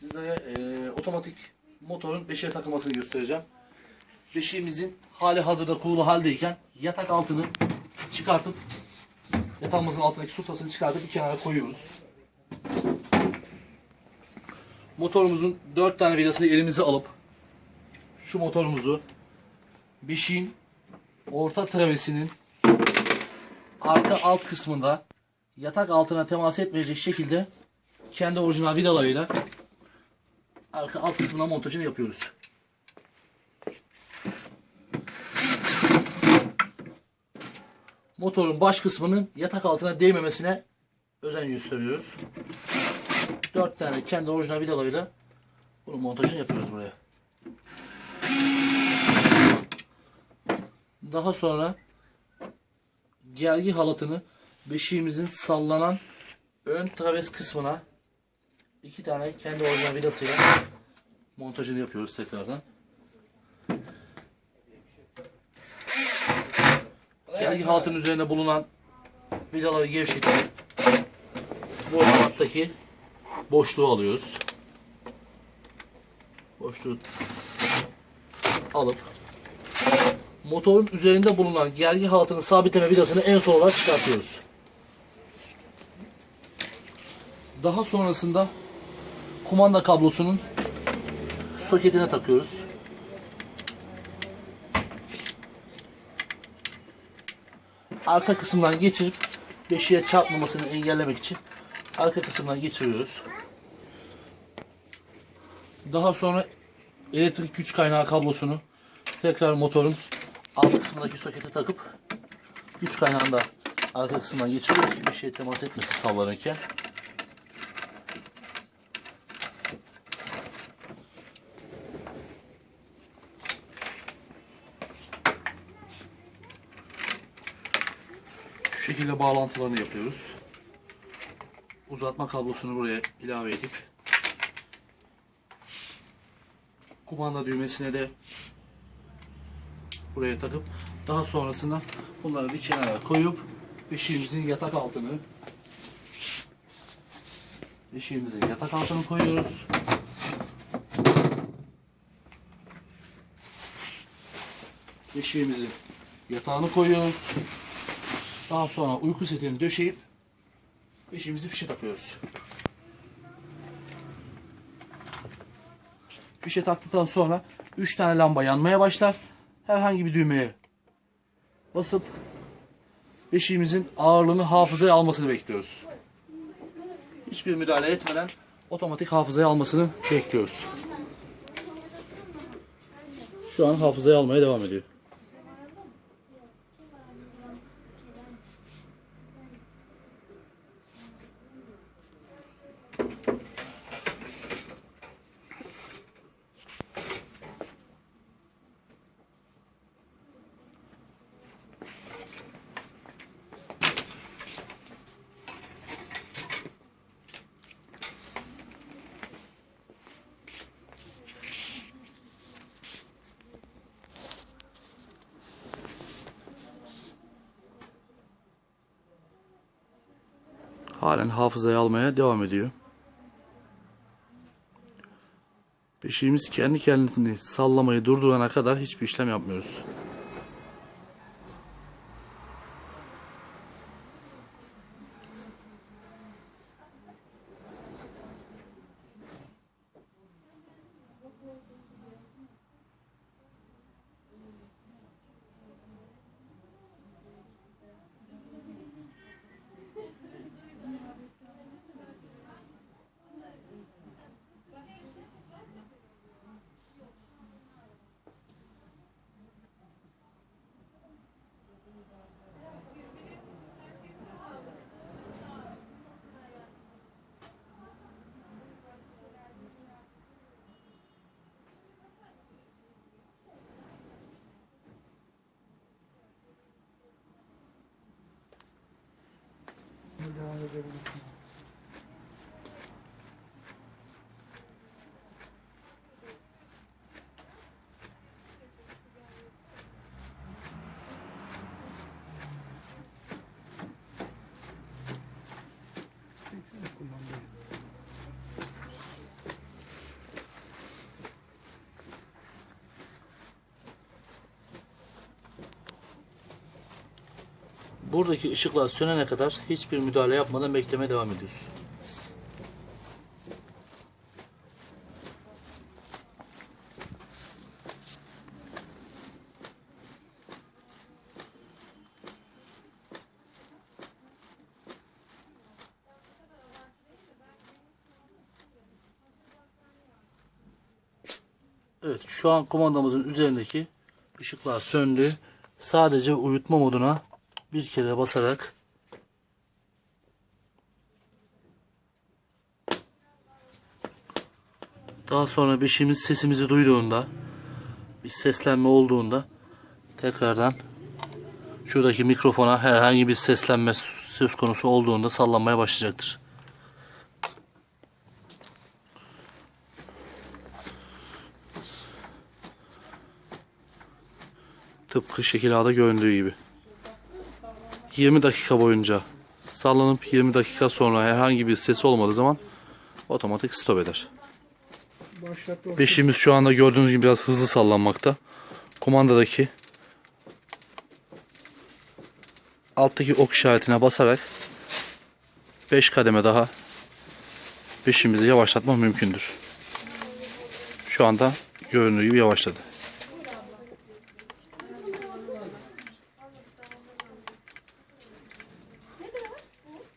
Sizlere e, otomatik motorun beşiğe takılmasını göstereceğim. Beşiğimizin hali hazırda kurulu haldeyken yatak altını çıkartıp yatağımızın altındaki sutasını çıkartıp bir kenara koyuyoruz. Motorumuzun dört tane vidasını elimize alıp şu motorumuzu beşiğin orta travesinin arka alt kısmında yatak altına temas etmeyecek şekilde kendi orijinal vidalarıyla arka alt kısmına montajını yapıyoruz. Motorun baş kısmının yatak altına değmemesine özen gösteriyoruz. Dört tane kendi orijinal vidalarıyla bunun montajını yapıyoruz buraya. Daha sonra gergi halatını beşiğimizin sallanan ön traves kısmına iki tane kendi orijinal vidasıyla montajını yapıyoruz tekrardan. Gergi halatının üzerinde bulunan vidaları gevşetip bu halattaki boşluğu alıyoruz. Boşluğu alıp motorun üzerinde bulunan gergi halatının sabitleme vidasını en son olarak çıkartıyoruz. Daha sonrasında kumanda kablosunun soketine takıyoruz. Arka kısımdan geçirip beşiğe çarpmamasını engellemek için arka kısımdan geçiriyoruz. Daha sonra elektrik güç kaynağı kablosunu tekrar motorun alt kısmındaki sokete takıp güç kaynağını da arka kısmından geçiriyoruz ki bir temas etmesin sallanırken. Şekilde bağlantılarını yapıyoruz. Uzatma kablosunu buraya ilave edip kumanda düğmesine de buraya takıp daha sonrasında bunları bir kenara koyup beşiğimizin yatak altını beşiğimizin yatak altını koyuyoruz. Beşiğimizin yatağını koyuyoruz. Daha sonra uyku setini döşeyip beşiğimizi fişe takıyoruz. Fişe taktıktan sonra 3 tane lamba yanmaya başlar. Herhangi bir düğmeye basıp beşiğimizin ağırlığını hafızaya almasını bekliyoruz. Hiçbir müdahale etmeden otomatik hafızaya almasını bekliyoruz. Şu an hafızaya almaya devam ediyor. Halen hafızaya almaya devam ediyor. Beşiğimiz kendi kendini sallamayı durdurana kadar hiçbir işlem yapmıyoruz. Devam edebilirsin. Buradaki ışıklar sönene kadar hiçbir müdahale yapmadan beklemeye devam ediyoruz. Evet şu an kumandamızın üzerindeki ışıklar söndü. Sadece uyutma moduna bir kere basarak daha sonra beşimiz sesimizi duyduğunda bir seslenme olduğunda tekrardan şuradaki mikrofona herhangi bir seslenme söz konusu olduğunda sallanmaya başlayacaktır. Tıpkı şekil A'da göründüğü gibi. 20 dakika boyunca sallanıp 20 dakika sonra herhangi bir ses olmadığı zaman otomatik stop eder. Beşimiz şu anda gördüğünüz gibi biraz hızlı sallanmakta. Kumandadaki alttaki ok işaretine basarak 5 kademe daha beşimizi yavaşlatmak mümkündür. Şu anda göründüğü gibi yavaşladı.